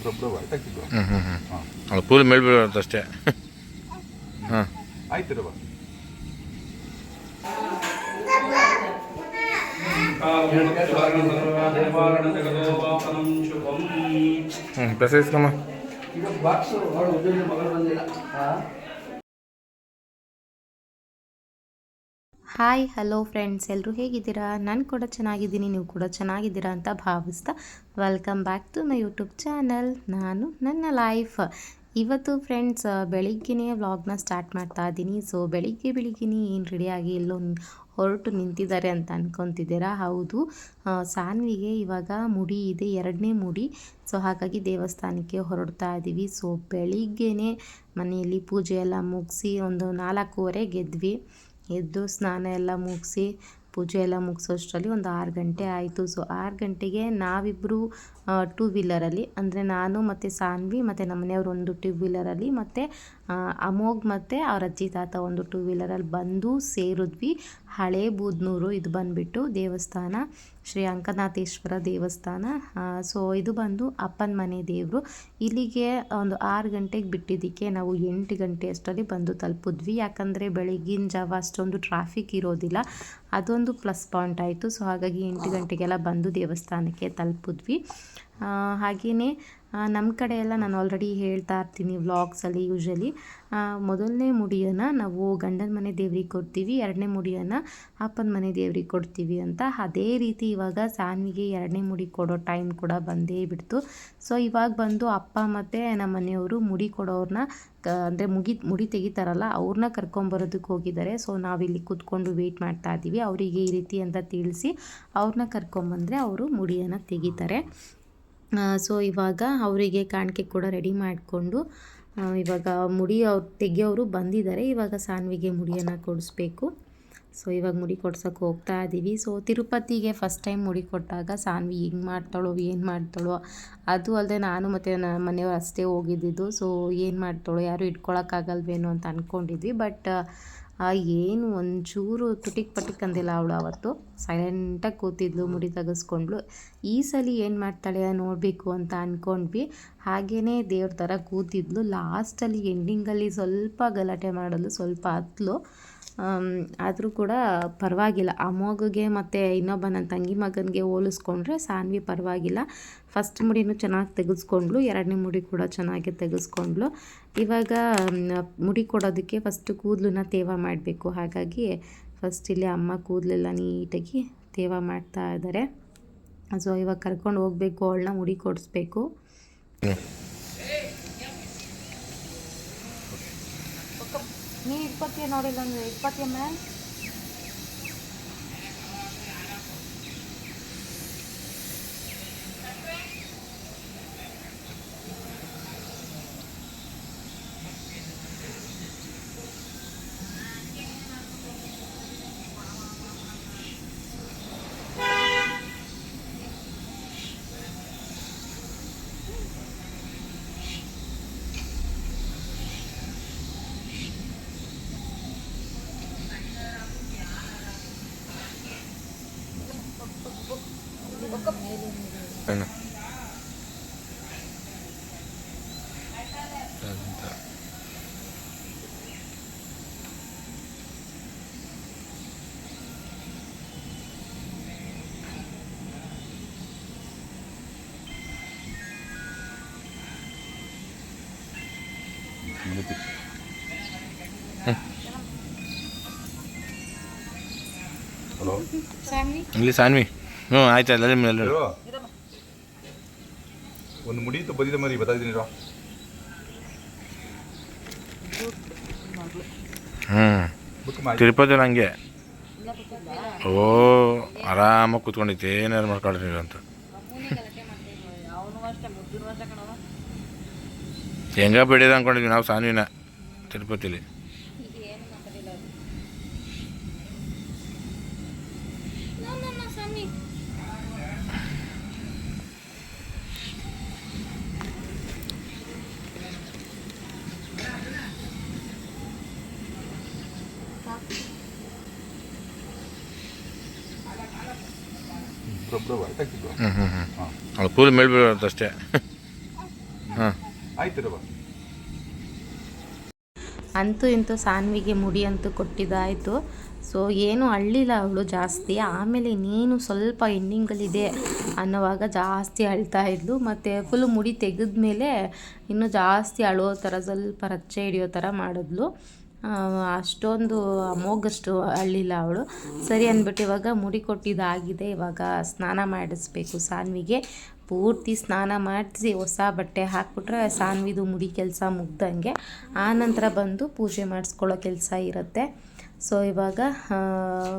ಹ್ಞೂ ಹ್ಞೂ ಹ್ಞೂ ಹಾಂ. ಅದು ಫುಲ್ ಮೇಲೆ ಅಷ್ಟೇ ಹಾಂ. ಆಯ್ತು ರವ ಹ್ಞೂ ಬೆಸರಿಸ್ಕಮ್ಮ ಹಾಯ್ ಹಲೋ ಫ್ರೆಂಡ್ಸ್ ಎಲ್ಲರೂ ಹೇಗಿದ್ದೀರಾ? ನಾನು ಕೂಡ ಚೆನ್ನಾಗಿದ್ದೀನಿ ನೀವು ಕೂಡ ಚೆನ್ನಾಗಿದ್ದೀರಾ ಅಂತ ಭಾವಿಸ್ತಾ welcome back to my YouTube channel ನಾನು ನನ್ನ ಲೈಫ್ ಇವತ್ತು ಫ್ರೆಂಡ್ಸ್ ಬೆಳಿಗ್ಗೆನೇ ವ್ಲಾಗ್ನ ಸ್ಟಾರ್ಟ್ ಮಾಡ್ತಾ ಇದ್ದೀನಿ. ಸೊ ಬೆಳಿಗ್ಗೆ ಬೆಳಿಗ್ಗೆನೇ ಏನು ರೆಡಿಯಾಗಿ ಎಲ್ಲೋ ಹೊರಟು ನಿಂತಿದ್ದಾರೆ ಅಂತ ಅಂದ್ಕೊತಿದ್ದೀರಾ ಹೌದು. ಸಾನ್ವಿಗೆ ಇವಾಗ ಮುಡಿ ಇದೆ, ಎರಡನೇ ಮುಡಿ. ಸೊ ಹಾಗಾಗಿ ದೇವಸ್ಥಾನಕ್ಕೆ ಹೊರಡ್ತಾ ಇದ್ದೀವಿ. ಸೊ ಬೆಳಿಗ್ಗೆನೇ ಮನೆಯಲ್ಲಿ ಪೂಜೆ ಎಲ್ಲ ಮುಗಿಸಿ ಒಂದು ನಾಲ್ಕೂವರೆ ಗೆದ್ವಿ. ಎದ್ದು ಸ್ನಾನ ಎಲ್ಲ ಮುಗಿಸಿ ಪೂಜೆ ಎಲ್ಲ ಮುಗಿಸೋಷ್ಟರಲ್ಲಿ ಒಂದು ಆರು ಗಂಟೆ ಆಯಿತು. ಸೊ ಆರು ಗಂಟೆಗೆ ನಾವಿಬ್ಬರು ಟೂ ವೀಲರಲ್ಲಿ ಅಂದರೆ ನಾನು ಮತ್ತು ಸಾನ್ವಿ ಮತ್ತು ನಮ್ಮ ಮನೆಯವರು ಒಂದು ಟೂ ವೀಲರಲ್ಲಿ ಮತ್ತು ಅಮೋಗ್ ಮತ್ತು ಅವ್ರ ಅಜ್ಜಿ ತಾತ ಒಂದು ಟೂ ವೀಲರಲ್ಲಿ ಬಂದು ಸೇರಿದ್ವಿ. ಹಳೇ ಬೂದ್ನೂರು ಇದು ಬಂದುಬಿಟ್ಟು ದೇವಸ್ಥಾನ. ಶ್ರೀ ಅಂಕನಾಥೇಶ್ವರ ದೇವಸ್ಥಾನ. ಸೊ ಇದು ಬಂದು ಅಪ್ಪನ ಮನೆ ದೇವರು. ಇಲ್ಲಿಗೆ ಒಂದು ಆರು ಗಂಟೆಗೆ ಬಿಟ್ಟಿದ್ದಕ್ಕೆ ನಾವು ಎಂಟು ಗಂಟೆ ಅಷ್ಟರಲ್ಲಿ ಬಂದು ತಲುಪಿದ್ವಿ. ಯಾಕಂದರೆ ಬೆಳಗಿನ ಜಾವ ಅಷ್ಟೊಂದು ಟ್ರಾಫಿಕ್ ಇರೋದಿಲ್ಲ. ಅದೊಂದು ಪ್ಲಸ್ ಪಾಯಿಂಟ್ ಆಯಿತು. ಸೊ ಹಾಗಾಗಿ ಎಂಟು ಗಂಟೆಗೆಲ್ಲ ಬಂದು ದೇವಸ್ಥಾನಕ್ಕೆ ತಲುಪಿದ್ವಿ. ಹಾಗೆಯೇ ನಮ್ಮ ಕಡೆ ಎಲ್ಲ ನಾನು ಆಲ್ರೆಡಿ ಹೇಳ್ತಾ ಇರ್ತೀನಿ ವ್ಲಾಗ್ಸಲ್ಲಿ ಯೂಶ್ವಲಿ ಮೊದಲನೇ ಮುಡಿಯನ್ನು ನಾವು ಗಂಡನ ಮನೆ ದೇವ್ರಿಗೆ ಕೊಡ್ತೀವಿ, ಎರಡನೇ ಮುಡಿಯನ್ನು ಅಪ್ಪನ ಮನೆ ದೇವ್ರಿಗೆ ಕೊಡ್ತೀವಿ ಅಂತ. ಅದೇ ರೀತಿ ಇವಾಗ ಸಾನ್ವಿಗೆ ಎರಡನೇ ಮುಡಿ ಕೊಡೋ ಟೈಮ್ ಕೂಡ ಬಂದೇ ಬಿಡ್ತು. ಸೊ ಇವಾಗ ಬಂದು ಅಪ್ಪ ಮತ್ತು ನಮ್ಮ ಮನೆಯವರು ಮುಡಿ ಕೊಡೋರನ್ನ ಅಂದರೆ ಮುಗಿ, ಮುಡಿ ತೆಗಿತಾರಲ್ಲ ಅವ್ರನ್ನ ಕರ್ಕೊಂಬರೋದಕ್ಕೆ ಹೋಗಿದ್ದಾರೆ. ಸೊ ನಾವಿಲ್ಲಿ ಕೂತ್ಕೊಂಡು ವೆಯ್ಟ್ ಮಾಡ್ತಾ ಇದ್ದೀವಿ ಅವರಿಗೆ ಈ ರೀತಿ ಅಂತ ತಿಳಿಸಿ ಅವ್ರನ್ನ ಕರ್ಕೊಂಬಂದರೆ ಅವರು ಮುಡಿಯನ್ನು ತೆಗಿತಾರೆ. ಸೊ ಇವಾಗ ಅವರಿಗೆ ಕಾಣಿಕೆ ಕೂಡ ರೆಡಿ ಮಾಡಿಕೊಂಡು ಇವಾಗ ಮುಡಿ ಅವ್ರು ತೆಗಿಯೋರು ಬಂದಿದ್ದಾರೆ ಇವಾಗ ಸಾನ್ವಿಗೆ ಮುಡಿಯನ್ನು ಕೊಡಿಸ್ಬೇಕು. ಸೊ ಇವಾಗ ಮುಡಿ ಕೊಡ್ಸೋಕೆ ಹೋಗ್ತಾ ಇದ್ದೀವಿ ಸೊ ತಿರುಪತಿಗೆ ಫಸ್ಟ್ ಟೈಮ್ ಮುಡಿ ಕೊಟ್ಟಾಗ ಸಾನ್ವಿ ಹೆಂಗೆ ಮಾಡ್ತಾಳೋ, ಏನು ಮಾಡ್ತಾಳೋ, ಅದು ಅಲ್ಲದೆ ನಾನು ಮತ್ತು ನನ್ನ ಮನೆಯವ್ರು ಅಷ್ಟೇ ಹೋಗಿದ್ದಿದ್ದು. ಸೊ ಏನು ಮಾಡ್ತಾಳೋ, ಯಾರು ಇಟ್ಕೊಳಕ್ಕಾಗಲ್ವೇನೋ ಅಂತ ಅಂದ್ಕೊಂಡಿದ್ವಿ ಬಟ್ ಏನು ಒಂಚೂರು ತುಟಿಕ್ ಪಟಿಕ್ ಅಂದಿಲ್ಲ ಅವಳು ಅವತ್ತು. ಸೈಲೆಂಟಾಗಿ ಕೂತಿದ್ಲು, ಮುಡಿ ತೆಗೆಸ್ಕೊಂಡ್ಳು. ಈ ಸಲ ಏನು ಮಾಡ್ತಾಳೆ ನೋಡಬೇಕು ಅಂತ ಅಂದ್ಕೊಂಡ್ವಿ ಹಾಗೇ ದೇವ್ರ ಥರ ಕೂತಿದ್ಲು. ಲಾಸ್ಟಲ್ಲಿ ಎಂಡಿಂಗಲ್ಲಿ ಸ್ವಲ್ಪ ಗಲಾಟೆ ಮಾಡಲು ಸ್ವಲ್ಪ ಹತ್ಲು. ಆದರೂ ಕೂಡ ಪರವಾಗಿಲ್ಲ. ಆ ಮಗುಗೆ ಮತ್ತು ಇನ್ನೊಬ್ಬ ನನ್ನ ತಂಗಿ ಮಗನಿಗೆ ಹೋಲಿಸ್ಕೊಂಡ್ರೆ ಸಾನ್ವಿ ಪರವಾಗಿಲ್ಲ. ಫಸ್ಟ್ ಮುಡಿನೂ ಚೆನ್ನಾಗಿ ತೆಗೆಸ್ಕೊಂಡ್ಳು ಎರಡನೇ ಮುಡಿ ಕೂಡ ಚೆನ್ನಾಗಿ ತೆಗೆಸ್ಕೊಂಡ್ಳು ಇವಾಗ ಮುಡಿ ಕೊಡೋದಕ್ಕೆ ಫಸ್ಟು ಕೂದಲನ್ನ ತೇವ ಮಾಡಬೇಕು. ಹಾಗಾಗಿ ಫಸ್ಟ್ ಇಲ್ಲಿ ಅಮ್ಮ ಕೂದಲೆಲ್ಲ ನೀಟಾಗಿ ತೇವ ಮಾಡ್ತಾ ಇದ್ದಾರೆ ಸೊ, ಇವಾಗ ಕರ್ಕೊಂಡು ಹೋಗಬೇಕು, ಅವಳನ್ನ ಮುಡಿ ಕೊಡಿಸ್ಬೇಕು. ನೀ ಇಪ್ಪತ್ತಿಗೆ ನೋಡಿಲ್ಲ ಅಂದ್ರೆ ಇಪ್ಪತ್ತಿಗೆ ಇಲ್ಲಿ ಸಾನ್ವಿ. ಹ್ಞೂ ಆಯ್ತು ಎಲ್ಲ ಮೇಲೆ ಇರೋ. ಒಂದು ಮುಡಿಯಿತು ಬಂದಿದೆ ಮರಿ ಬತ್ತಿದ್ದೀನಿ ಹ್ಞೂ ತಿರುಪತಿ ಹಂಗೆ. ಓ ಆರಾಮಾಗಿ ಕೂತ್ಕೊಂಡಿತ್ತು ಏನಾರು ಮಾಡ್ಕೊಳ್ರಿ ನೀವು ಅಂತ. ಹೆಂಗ ಬಿಡಿದ ಅಂದ್ಕೊಂಡಿದ್ವಿ ನಾವು ಸಾನ್ವಿನ ತಿರುಪತಿಲಿ. ಹ್ಞೂ ಹ್ಞೂ ಹ್ಞೂ ಮೇಲೆ ಅಷ್ಟೇ. ಅಂತೂ ಇಂತೂ ಸಾನ್ವಿಗೆ ಮುಡಿ ಅಂತೂ ಕೊಟ್ಟಿದ್ದಾಯಿತು. ಸೊ ಏನು ಅಳ್ಳಿಲ್ಲ ಅವಳು ಜಾಸ್ತಿ. ಆಮೇಲೆ ನೀನು ಸ್ವಲ್ಪ ಎಂಡಿಂಗಲ್ಲಿದೆ ಅನ್ನೋವಾಗ ಜಾಸ್ತಿ ಅಳ್ತಾ ಇದ್ಲು. ಮತ್ತು ಫುಲ್ ಮುಡಿ ತೆಗೆದ್ಮೇಲೆ ಇನ್ನೂ ಜಾಸ್ತಿ ಅಳೋ ಥರ ಸ್ವಲ್ಪ ರಚ್ಚೆ ಹಿಡಿಯೋ ಥರ ಮಾಡಿದ್ಲು. ಅಷ್ಟೊಂದು ಅಮೋಘಷ್ಟು ಅಳ್ಳಿಲ್ಲ ಅವಳು. ಸರಿ ಅಂದ್ಬಿಟ್ಟು ಇವಾಗ ಮುಡಿ ಕೊಟ್ಟಿದ್ದಾಗಿದೆ. ಇವಾಗ ಸ್ನಾನ ಮಾಡಿಸ್ಬೇಕು ಸಾನ್ವಿಗೆ. ಪೂರ್ತಿ ಸ್ನಾನ ಮಾಡಿಸಿ ಹೊಸ ಬಟ್ಟೆ ಹಾಕ್ಬಿಟ್ರೆ ಸಾನ್ವಿದು ಮುಡಿ ಕೆಲಸ ಮುಗ್ದಂಗೆ. ಆನಂತರ ಬಂದು ಪೂಜೆ ಮಾಡಿಸ್ಕೊಳ್ಳೋ ಕೆಲಸ ಇರುತ್ತೆ. ಸೊ ಇವಾಗ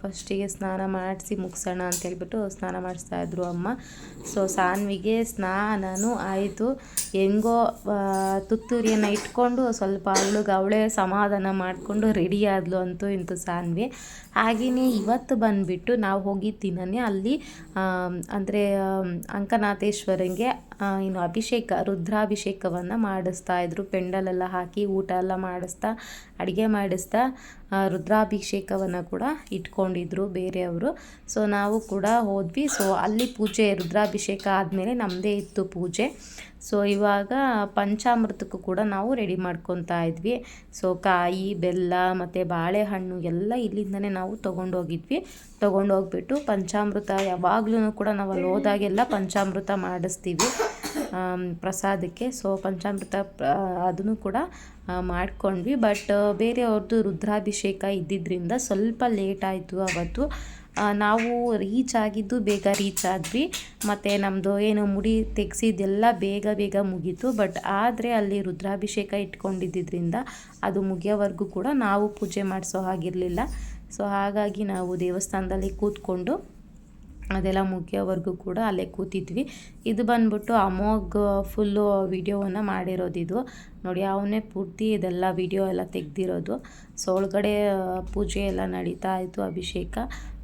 ಫಸ್ಟಿಗೆ ಸ್ನಾನ ಮಾಡಿಸಿ ಮುಗಿಸೋಣ ಅಂತ ಹೇಳ್ಬಿಟ್ಟು ಸ್ನಾನ ಮಾಡಿಸ್ತಾಯಿದ್ರು ಅಮ್ಮ. ಸೊ ಸಾನ್ವಿಗೆ ಸ್ನಾನನೂ ಆಯಿತು. ಹೆಂಗೋ ತುತ್ತೂರಿಯನ್ನು ಇಟ್ಕೊಂಡು ಸ್ವಲ್ಪ ಅವಳಿಗೆ ಅವಳೇ ಸಮಾಧಾನ ಮಾಡಿಕೊಂಡು ರೆಡಿ ಆದಲು ಅಂತೂ ಇಂತು ಸಾನ್ವಿ. ಹಾಗೆಯೇ ಇವತ್ತು ಬಂದುಬಿಟ್ಟು ನಾವು ಹೋಗಿದ್ದೀನೇ ಅಲ್ಲಿ ಅಂದರೆ ಅಂಕನಾಥೇಶ್ವರಂಗೆ ಇನ್ನು ಅಭಿಷೇಕ, ರುದ್ರಾಭಿಷೇಕವನ್ನು ಮಾಡಿಸ್ತಾ ಇದ್ರು. ಪೆಂಡಲೆಲ್ಲ ಹಾಕಿ ಊಟ ಎಲ್ಲ ಮಾಡಿಸ್ತಾ, ಅಡುಗೆ ಮಾಡಿಸ್ತಾ ರುದ್ರಾಭಿಷೇಕವನ್ನು ಕೂಡ ಇಟ್ಕೊಂಡಿದ್ರು ಬೇರೆಯವರು. ಸೊ ನಾವು ಕೂಡ ಹೋದ್ವಿ. ಸೊ ಅಲ್ಲಿ ಪೂಜೆ, ರುದ್ರಾಭಿಷೇಕ ಆದಮೇಲೆ ನಮ್ಮದೇ ಇತ್ತು ಪೂಜೆ. ಸೊ ಇವಾಗ ಪಂಚಾಮೃತಕ್ಕೂ ಕೂಡ ನಾವು ರೆಡಿ ಮಾಡ್ಕೊತಾ ಇದ್ವಿ. ಸೊ ಕಾಯಿ, ಬೆಲ್ಲ ಮತ್ತು ಬಾಳೆಹಣ್ಣು ಎಲ್ಲ ಇಲ್ಲಿಂದನೇ ನಾವು ತೊಗೊಂಡೋಗಿದ್ವಿ. ತೊಗೊಂಡೋಗ್ಬಿಟ್ಟು ಪಂಚಾಮೃತ ಯಾವಾಗ್ಲೂ ಕೂಡ ನಾವು ಅಲ್ಲಿ ಹೋದಾಗೆಲ್ಲ ಪಂಚಾಮೃತ ಮಾಡಿಸ್ತೀವಿ. ಪ್ರಸಾದಕ್ಕೆ. ಸೊ ಪಂಚಾಮೃತ ಅದನ್ನು ಕೂಡ ಮಾಡ್ಕೊಂಡ್ವಿ. ಬಟ್ ಬೇರೆಯವ್ರದ್ದು ರುದ್ರಾಭಿಷೇಕ ಇದ್ದಿದ್ದರಿಂದ ಸ್ವಲ್ಪ ಲೇಟ್ ಆಯಿತು ಅವತ್ತು. ನಾವು ರೀಚ್ ಆಗಿದ್ದು ಬೇಗ ರೀಚ್ ಆದ್ವಿ. ಮತ್ತು ನಮ್ಮದು ಏನು ಮುಡಿ ತೆಗೆಸಿದ್ದೆಲ್ಲ ಬೇಗ ಬೇಗ ಮುಗೀತು. ಬಟ್ ಆದರೆ ಅಲ್ಲಿ ರುದ್ರಾಭಿಷೇಕ ಇಟ್ಕೊಂಡಿದ್ದರಿಂದ ಅದು ಮುಗಿಯೋವರೆಗೂ ಕೂಡ ನಾವು ಪೂಜೆ ಮಾಡಿಸೋ ಹಾಗಿರಲಿಲ್ಲ. ಸೊ ಹಾಗಾಗಿ ನಾವು ದೇವಸ್ಥಾನದಲ್ಲಿ ಕೂತ್ಕೊಂಡು ಅದೆಲ್ಲ ಮುಗಿಯೋವರೆಗೂ ಕೂಡ ಅಲ್ಲೇ ಕೂತಿದ್ವಿ. ಇದು ಬಂದ್ಬಿಟ್ಟು ಅಮೋಘ್ ಫುಲ್ಲು ವಿಡಿಯೋವನ್ನು ಮಾಡಿರೋದಿದು. ನೋಡಿ, ಅವನೇ ಪೂರ್ತಿ ಇದೆಲ್ಲ ವಿಡಿಯೋ ಎಲ್ಲ ತೆಗ್ದಿರೋದು. ಸೊ ಒಳಗಡೆ ಪೂಜೆ ಎಲ್ಲ ನಡೀತಾ ಇತ್ತು, ಅಭಿಷೇಕ.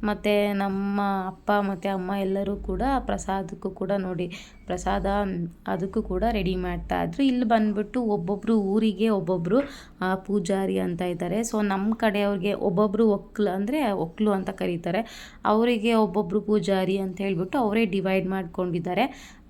ಮತ್ತು ನಮ್ಮ ಅಪ್ಪ ಮತ್ತು ಅಮ್ಮ ಎಲ್ಲರೂ ಕೂಡ ಪ್ರಸಾದಕ್ಕೂ ಕೂಡ ನೋಡಿ, ಪ್ರಸಾದ ಅದಕ್ಕೂ ಕೂಡ ರೆಡಿ ಮಾಡ್ತಾ ಇದ್ರು. ಇಲ್ಲಿ ಬಂದ್ಬಿಟ್ಟು ಒಬ್ಬೊಬ್ಬರು ಊರಿಗೆ ಒಬ್ಬೊಬ್ಬರು ಪೂಜಾರಿ ಅಂತ ಇದ್ದಾರೆ. ಸೊ ನಮ್ಮ ಕಡೆಯವ್ರಿಗೆ ಒಬ್ಬೊಬ್ಬರು ಒಕ್ಲು ಅಂದರೆ ಒಕ್ಲು ಅಂತ ಕರೀತಾರೆ. ಅವರಿಗೆ ಒಬ್ಬೊಬ್ಬರು ಪೂಜಾರಿ ಅಂತ ಹೇಳಿಬಿಟ್ಟು ಅವರೇ ಡಿವೈಡ್ ಮಾಡ್ಕೊಂಡಿದ್ದಾರೆ.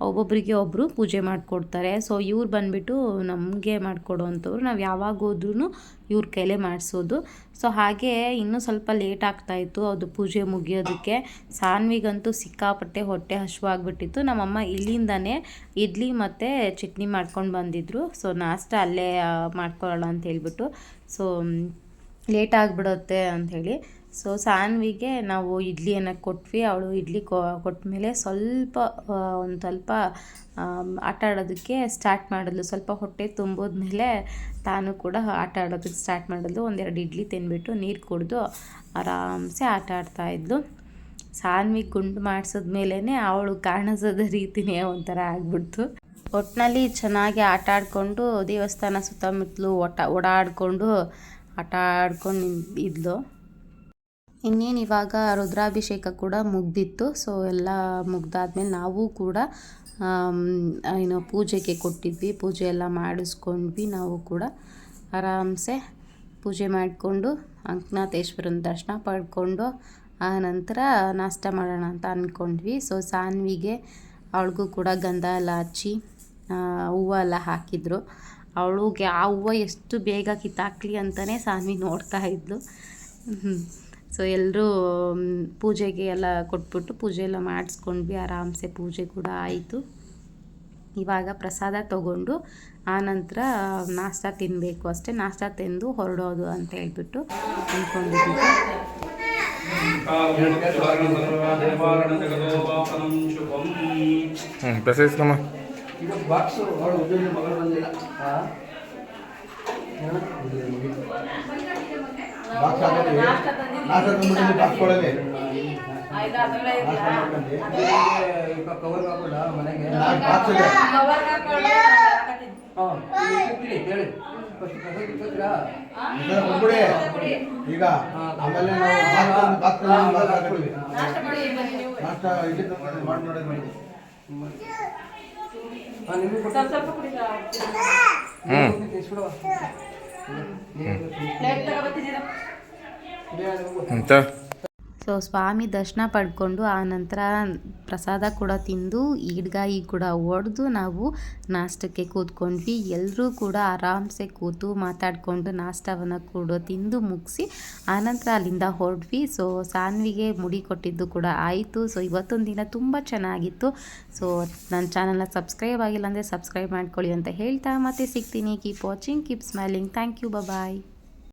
ಒಬ್ಬೊಬ್ಬರಿಗೆ ಒಬ್ಬರು ಪೂಜೆ ಮಾಡಿಕೊಡ್ತಾರೆ. ಸೊ ಇವ್ರು ಬಂದುಬಿಟ್ಟು ನಮಗೆ ಮಾಡಿಕೊಡೋವಂಥವ್ರು ನಾವು ಯಾವಾಗ ಹೋದ್ರೂ ಇವ್ರ ಕೈಲೇ ಮಾಡಿಸೋದು. ಸೊ ಹಾಗೆ ಇನ್ನೂ ಸ್ವಲ್ಪ ಲೇಟ್ ಆಗ್ತಾಯಿತ್ತು ಅದು ಪೂಜೆ ಮುಗಿಯೋದಕ್ಕೆ. ಸಾನ್ವಿಗಂತೂ ಸಿಕ್ಕಾಪಟ್ಟೆ ಹೊಟ್ಟೆ ಹಸಿವಾಗ್ಬಿಟ್ಟಿತ್ತು ನಮ್ಮಮ್ಮ ಇಲ್ಲಿಂದನೇ ಇಡ್ಲಿ ಮತ್ತು ಚಟ್ನಿ ಮಾಡ್ಕೊಂಡು ಬಂದಿದ್ರು. ಸೊ ನಾಷ್ಟ ಅಲ್ಲೇ ಮಾಡ್ಕೊಳ್ಳೋಣ ಅಂತ ಹೇಳ್ಬಿಟ್ಟು. ಸೊ ಲೇಟ್ ಆಗಿಬಿಡುತ್ತೆ ಅಂಥೇಳಿ ಸೊ ಸಾನ್ವಿಗೆ ನಾವು ಇಡ್ಲಿಯನ್ನು ಕೊಟ್ವಿ. ಅವಳು ಇಡ್ಲಿ ಕೊ, ಕೊಟ್ಮೇಲೆ ಸ್ವಲ್ಪ ಒಂದು ಸ್ವಲ್ಪ ಆಟ ಆಡೋದಕ್ಕೆ ಸ್ಟಾರ್ಟ್ ಮಾಡಿದ್ಲು. ಸ್ವಲ್ಪ ಹೊಟ್ಟೆ ತುಂಬಿದ್ಮೇಲೆ ತಾನು ಕೂಡ ಆಟ ಆಡೋದಕ್ಕೆ ಸ್ಟಾರ್ಟ್ ಮಾಡಿದ್ಲು. ಒಂದೆರಡು ಇಡ್ಲಿ ತಿನ್ಬಿಟ್ಟು ನೀರು ಕುಡಿದು ಆರಾಮ್ಸೆ ಆಟ ಆಡ್ತಾ ಇದ್ಲು. ಸಾನ್ವಿ ಗುಂಡು ಮಾಡಿಸಿದ್ಮೇಲೇ ಅವಳು ಕಾಣಿಸೋದ ರೀತಿನೇ ಒಂಥರ ಆಗ್ಬಿಡ್ತು. ಒಟ್ಟಿನಲ್ಲಿ ಚೆನ್ನಾಗಿ ಆಟ ಆಡಿಕೊಂಡು ದೇವಸ್ಥಾನ ಸುತ್ತಮುತ್ತಲು ಒಟ, ಓಡಾಡಿಕೊಂಡು ಆಟ ಆಡ್ಕೊಂಡು ಇದ್ಲು. ಇನ್ನೇನು ಇವಾಗ ರುದ್ರಾಭಿಷೇಕ ಕೂಡ ಮುಗ್ದಿತ್ತು. ಸೊ ಎಲ್ಲ ಮುಗ್ದಾದ್ಮೇಲೆ ನಾವು ಕೂಡ ಏನು ಪೂಜೆಗೆ ಕೊಟ್ಟಿದ್ವಿ. ಪೂಜೆ ಎಲ್ಲ ಮಾಡಿಸ್ಕೊಂಡ್ವಿ. ನಾವು ಕೂಡ ಆರಾಮ್ಸೆ ಪೂಜೆ ಮಾಡಿಕೊಂಡು ಅಂಕನಾಥೇಶ್ವರನ ದರ್ಶನ ಪಡ್ಕೊಂಡು ಆ ನಂತರ ನಾಷ್ಟ ಮಾಡೋಣ ಅಂತ ಅಂದ್ಕೊಂಡ್ವಿ ಸೊ ಸಾನ್ವಿಗೆ ಅವಳಿಗೂ ಕೂಡ ಗಂಧ ಎಲ್ಲ ಹಚ್ಚಿ ಹೂವು ಎಲ್ಲ ಹಾಕಿದ್ರು. ಅವಳಿಗೆ ಆ ಹೂವು ಎಷ್ಟು ಬೇಗ ಕಿತ್ತಾಕ್ಲಿ ಅಂತಲೇ ಸಾನ್ವಿ ನೋಡ್ತಾ ಇದ್ಲು. ಸೊ ಎಲ್ಲರೂ ಪೂಜೆಗೆ ಎಲ್ಲ ಕೊಟ್ಬಿಟ್ಟು ಪೂಜೆ ಎಲ್ಲ ಮಾಡಿಸ್ಕೊಂಡ್ವಿ. ಆರಾಮ್ಸೆ ಪೂಜೆ ಕೂಡ ಆಯಿತು. ಇವಾಗ ಪ್ರಸಾದ ತಗೊಂಡು ಆನಂತರ ನಾಷ್ಟ ತಿನ್ನಬೇಕು ಅಷ್ಟೇ. ನಾಷ್ಟ ತಿಂದು ಹೊರಡೋದು ಅಂತ ಹೇಳ್ಬಿಟ್ಟು ಅಂದ್ಕೊಂಡಿದ್ದೀವಿ ಹ್ಞೂ ಪ್ರಸಾದ ಇಸ್ಕಮ್ಮ ಇದು ಬಾಕ್ಸು ಕೊಡಲಿ ಕವರ್ ಹಾಕೋಣ ಮನೆಗೆ ನಾಲ್ಕು ಬಾಕ್ಸ್ ಇದೆ ಹೇಳಿ ಈಗ ಆಮೇಲೆ ನಾವು ಬಾಕ್ಸ್ ಬಾಕ್ಸ್ ನಾಷ್ಟ ಇಲ್ಲಿ ಮಾಡಿ ನೋಡಿ ಮಾಡಿ ಹ್ಞೂ ಅಂತ ಸೊ ಸ್ವಾಮಿ ದರ್ಶನ ಪಡ್ಕೊಂಡು ಆ ನಂತರ ಪ್ರಸಾದ ಕೂಡ ತಿಂದು, ಈಡ್ಗಾಯಿ ಕೂಡ ಹೊಡೆದು ನಾವು ನಾಷ್ಟಕ್ಕೆ ಕೂತ್ಕೊಂಡ್ವಿ. ಎಲ್ಲರೂ ಕೂಡ ಆರಾಮ್ಸೆ ಕೂತು ಮಾತಾಡಿಕೊಂಡು ನಾಷ್ಟವನ್ನು ಕೂಡ ತಿಂದು ಮುಗಿಸಿ ಆನಂತರ ಅಲ್ಲಿಂದ ಹೊರಡ್ವಿ ಸೊ ಸಾನ್ವಿಗೆ ಮುಡಿ ಕೊಟ್ಟಿದ್ದು ಕೂಡ ಆಯಿತು. ಸೊ ಇವತ್ತೊಂದು ದಿನ ತುಂಬ ಚೆನ್ನಾಗಿತ್ತು. ಸೊ ನನ್ನ ಚಾನಲ್ನ ಸಬ್ಸ್ಕ್ರೈಬ್ ಆಗಿಲ್ಲ ಅಂದರೆ ಸಬ್ಸ್ಕ್ರೈಬ್ ಮಾಡ್ಕೊಳ್ಳಿ ಅಂತ ಹೇಳ್ತಾ ಮತ್ತೆ ಸಿಗ್ತೀನಿ. Keep watching keep smiling thank you bye